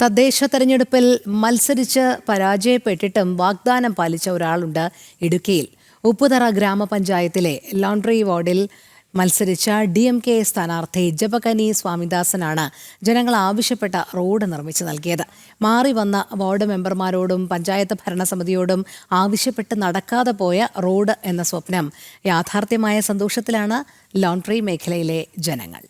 തദ്ദേശ തെരഞ്ഞെടുപ്പിൽ മത്സരിച്ച് പരാജയപ്പെട്ടിട്ടും വാഗ്ദാനം പാലിച്ച ഒരാളുണ്ട് ഇടുക്കിയിൽ. ഉപ്പുതറ ഗ്രാമപഞ്ചായത്തിലെ ലോണ്ടറി വാർഡിൽ മത്സരിച്ച ഡി എം കെ സ്ഥാനാർത്ഥി ജപകനി സ്വാമിദാസനാണ് ജനങ്ങൾ ആവശ്യപ്പെട്ട റോഡ് നിർമ്മിച്ചു നൽകിയത്. മാറി വന്ന വാർഡ് മെമ്പർമാരോടും പഞ്ചായത്ത് ഭരണസമിതിയോടും ആവശ്യപ്പെട്ട് നടക്കാതെ പോയ റോഡ് എന്ന സ്വപ്നം യാഥാർത്ഥ്യമായ സന്തോഷത്തിലാണ് ലോണ്ടറി മേഖലയിലെ ജനങ്ങൾ.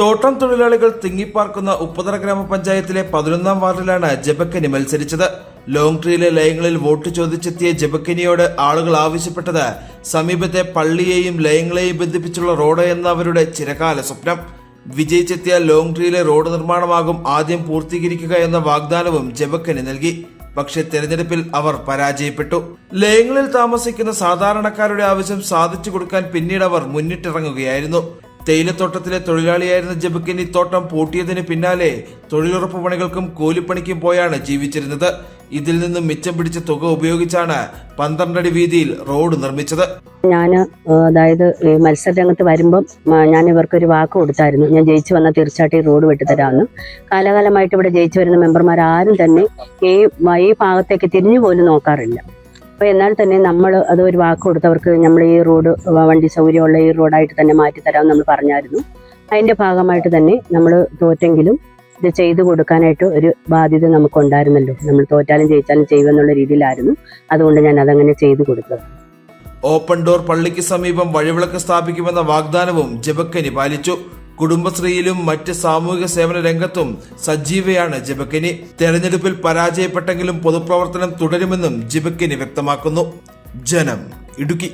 തോട്ടം തൊഴിലാളികൾ തിങ്ങിപ്പാർക്കുന്ന ഉപ്പതറ ഗ്രാമപഞ്ചായത്തിലെ പതിനൊന്നാം വാർഡിലാണ് ജബക്കനി മത്സരിച്ചത്. ലോങ് ട്രീയിലെ ലയങ്ങളിൽ വോട്ട് ചോദിച്ചെത്തിയ ജബക്കനിയോട് ആളുകൾ ആവശ്യപ്പെട്ടത് സമീപത്തെ പള്ളിയെയും ലയങ്ങളെയും ബന്ധിപ്പിച്ചുള്ള റോഡ് എന്ന അവരുടെ ചിരകാല സ്വപ്നം. വിജയിച്ചെത്തിയ ലോങ് ട്രീയിലെ റോഡ് നിർമ്മാണമാകും ആദ്യം പൂർത്തീകരിക്കുക എന്ന വാഗ്ദാനവും ജബക്കനി നൽകി. പക്ഷേ തെരഞ്ഞെടുപ്പിൽ അവർ പരാജയപ്പെട്ടു. ലയങ്ങളിൽ താമസിക്കുന്ന സാധാരണക്കാരുടെ ആവശ്യം സാധിച്ചു കൊടുക്കാൻ പിന്നീട് അവർ മുന്നിട്ടിറങ്ങുകയായിരുന്നു. തേയിലത്തോട്ടത്തിലെ തൊഴിലാളിയായിരുന്ന ജബക്കിനി തോട്ടം പൂട്ടിയതിന് പിന്നാലെ തൊഴിലുറപ്പ് പണികൾക്കും കൂലിപ്പണിക്കും പോയാണ് ജീവിച്ചിരുന്നത്. ഇതിൽ നിന്നും മിച്ചം പിടിച്ച തുക ഉപയോഗിച്ചാണ് പന്ത്രണ്ടടി വീതിയിൽ റോഡ് നിർമ്മിച്ചത്. ഞാൻ അതായത് മത്സരരംഗത്ത് വരുമ്പം ഞാൻ ഇവർക്കൊരു വാക്ക് കൊടുത്തായിരുന്നു. ഞാൻ ജയിച്ചു വന്നാൽ തീർച്ചയായിട്ടും ഈ റോഡ് വെട്ടിത്തരാമെന്ന് കാലകാലമായിട്ട് ഇവിടെ ജയിച്ചു വരുന്ന മെമ്പർമാർ ആരും തന്നെ ഈ ഈ ഭാഗത്തേക്ക് തിരിഞ്ഞു പോലും നോക്കാറില്ല. അപ്പോൾ എന്നാൽ തന്നെ നമ്മൾ അത് ഒരു വാക്ക് കൊടുത്തവർക്ക് നമ്മൾ ഈ റോഡ് വണ്ടി സൗകര്യമുള്ള ഈ റോഡായിട്ട് തന്നെ മാറ്റി തരാം നമ്മൾ പറഞ്ഞായിരുന്നു. അതിന്റെ ഭാഗമായിട്ട് തന്നെ നമ്മൾ തോറ്റെങ്കിലും ഇത് ചെയ്തു കൊടുക്കാനായിട്ട് ഒരു ബാധ്യത നമുക്കുണ്ടായിരുന്നല്ലോ. നമ്മൾ തോറ്റാലും ജയിച്ചാലും ചെയ്യുമെന്നുള്ള രീതിയിലായിരുന്നു. അതുകൊണ്ട് ഞാൻ അതങ്ങനെ ചെയ്തു കൊടുത്തത്. ഓപ്പൺ ഡോർ പള്ളിക്ക് സമീപം വഴിവിളക്ക് സ്ഥാപിക്കുമെന്ന വാഗ്ദാനവും ജബക്കനി പാലിച്ചു. കുടുംബശ്രീയിലും മറ്റ് സാമൂഹിക സേവന രംഗത്തും സജീവയാണ് ജിബക്കിനി. തെരഞ്ഞെടുപ്പിൽ പരാജയപ്പെട്ടെങ്കിലും പൊതുപ്രവർത്തനം തുടരുമെന്നും ജിബക്കിനി വ്യക്തമാക്കുന്നു. ജനം ഇടുക്കി.